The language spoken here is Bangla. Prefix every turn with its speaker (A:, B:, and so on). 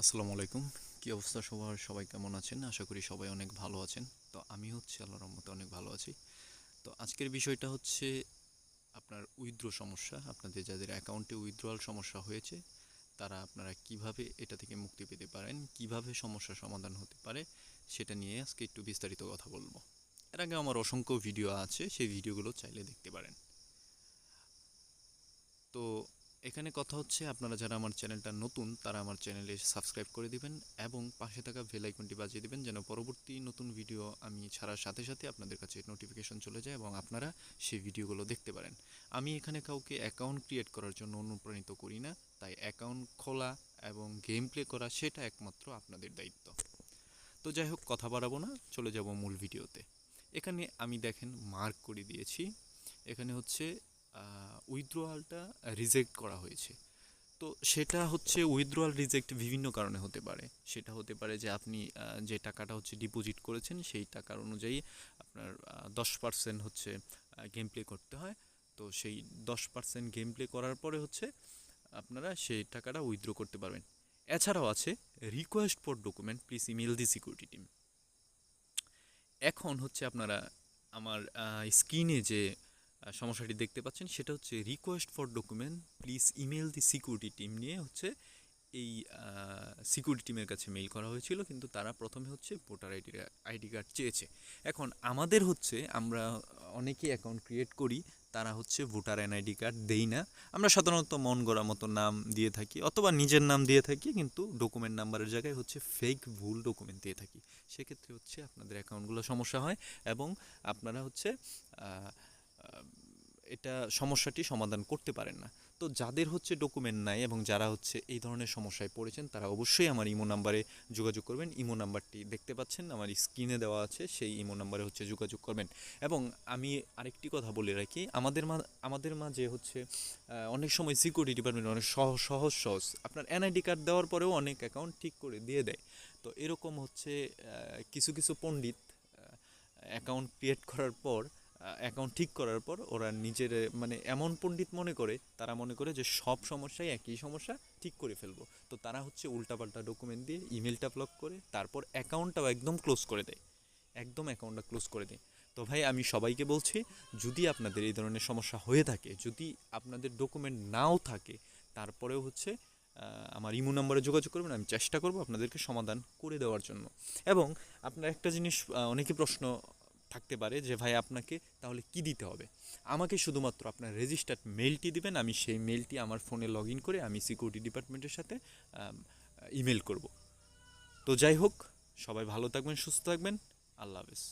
A: আসসালামু আলাইকুম। কি অবস্থা সবার? সবাই কেমন আছেন? আশা করি সবাই অনেক ভালো আছেন। তো আমি হচ্ছে আল্লাহর রহমতে অনেক ভালো আছি। তো আজকের বিষয়টা হচ্ছে আপনার উইথড্র সমস্যা। আপনাদের যাদের অ্যাকাউন্টে উইথড্রয়াল সমস্যা হয়েছে, তারা আপনারা কীভাবে এটা থেকে মুক্তি পেতে পারেন? কীভাবে সমস্যার সমাধান হতে পারে? সেটা নিয়ে আজকে একটু বিস্তারিত কথা বলব। এর আগে আমার অসংখ্য ভিডিও আছে, সেই ভিডিওগুলো চাইলে দেখতে পারেন। তো এখানে কথা হচ্ছে, আপনারা যারা আমার চ্যানেলটা নতুন, তারা আমার চ্যানেলে সাবস্ক্রাইব করে দিবেন এবং পাশে থাকা বেল আইকনটি বাজিয়ে দিবেন যেন পরবর্তী নতুন ভিডিও আমি ছাড়ার সাথে সাথে আপনাদের কাছে নোটিফিকেশন চলে যায় এবং আপনারা সেই ভিডিওগুলো দেখতে পারেন। আমি এখানে কাউকে অ্যাকাউন্ট ক্রিয়েট করার জন্য অনুপ্রাণিত করি না, তাই অ্যাকাউন্ট খোলা এবং গেম প্লে করা সেটা একমাত্র আপনাদের দায়িত্ব। তো যাই হোক, কথা বাড়াবো না, চলে যাব মূল ভিডিওতে। এখানে আমি দেখেন মার্ক করে দিয়েছি। এখানে হচ্ছে উইথড্রয়ালটা রিজেক্ট করা হয়েছে। তো সেটা হচ্ছে উইথড্রয়াল রিজেক্ট বিভিন্ন কারণে হতে পারে। সেটা হতে পারে যে আপনি যে টাকাটা হচ্ছে ডিপোজিট করেছেন, সেই টাকার অনুযায়ী আপনার দশ পার্সেন্ট হচ্ছে গেম প্লে করতে হয়। তো সেই দশ পার্সেন্ট গেম প্লে করার পরে হচ্ছে আপনারা সেই টাকাটা উইথড্র করতে পারবেন। এছাড়াও আছে request for document please email the security team এখন হচ্ছে আপনারা আমার স্ক্রিনে যে সমস্যাটি দেখতে পাচ্ছেন, সেটা হচ্ছে request for document please email the security team নিয়ে হচ্ছে এই সিকিউরিটি টিমের কাছে মেইল করা হয়েছিল, কিন্তু তারা প্রথমে হচ্ছে ভোটার আইডি আইডি কার্ড চেয়েছে। এখন আমাদের হচ্ছে, আমরা অনেকেই অ্যাকাউন্ট ক্রিয়েট করি, তারা হচ্ছে ভোটার এনআইডি কার্ড দেই না। আমরা সাধারণত মন গড়া মতো নাম দিয়ে থাকি, অথবা নিজের নাম দিয়ে থাকি, কিন্তু ডকুমেন্ট নাম্বারের জায়গায় হচ্ছে ফেক ভুল ডকুমেন্ট দিয়ে থাকি। সেক্ষেত্রে হচ্ছে আপনাদের অ্যাকাউন্টগুলো সমস্যা হয়, এবং আপনারা হচ্ছে এটা সমস্যাটি সমাধান করতে পারেন না। তো যাদের হচ্ছে ডকুমেন্ট নাই এবং যারা হচ্ছে এই ধরনের সমস্যায় পড়েছেন, তারা অবশ্যই আমার ইমো নাম্বারে যোগাযোগ করবেন। ইমো নাম্বারটি দেখতে পাচ্ছেন, আমার স্ক্রিনে দেওয়া আছে, সেই ইমো নাম্বারে হচ্ছে যোগাযোগ করবেন। এবং আমি আরেকটি কথা বলে রাখি, আমাদের মা আমাদের মাঝে হচ্ছে অনেক সময় সিকিউরিটি ডিপার্টমেন্ট অনেক সহজ সহজ সহজ। আপনার এনআইডি কার্ড দেওয়ার পরেও অনেক অ্যাকাউন্ট ঠিক করে দিয়ে দেয়। তো এরকম হচ্ছে কিছু কিছু পণ্ডিত অ্যাকাউন্ট ক্রিয়েট করার পর অ্যাকাউন্ট ঠিক করার পর ওরা নিজের মানে এমন পণ্ডিত মনে করে, তারা মনে করে যে সব সমস্যাই একই সমস্যা ঠিক করে ফেলব। তো তারা হচ্ছে উল্টাপাল্টা ডকুমেন্ট দিয়ে ইমেলটা ব্লক করে, তারপর অ্যাকাউন্টটাও একদম ক্লোজ করে দেয়। একদম অ্যাকাউন্টটা ক্লোজ করে দেয়। তো ভাই, আমি সবাইকে বলছি, যদি আপনাদের এই ধরনের সমস্যা হয়ে থাকে, যদি আপনাদের ডকুমেন্ট নাও থাকে, তারপরেও হচ্ছে আমার ইমো নাম্বারে যোগাযোগ করবেন, আমি চেষ্টা করব আপনাদেরকে সমাধান করে দেওয়ার জন্য। এবং আপনার একটা জিনিস অনেকে প্রশ্ন থাকতে পারে যে, ভাই, আপনাকে তাহলে কি দিতে হবে? আমাকে শুধুমাত্র আপনার রেজিস্টার্ড মেলটি দিবেন, আমি সেই মেলটি আমার ফোনে লগ ইন করে আমি সিকিউরিটি ডিপার্টমেন্টের সাথে ইমেল করব। তো যাই হোক, সবাই ভালো থাকবেন, সুস্থ থাকবেন, আল্লাহ হাফেজ।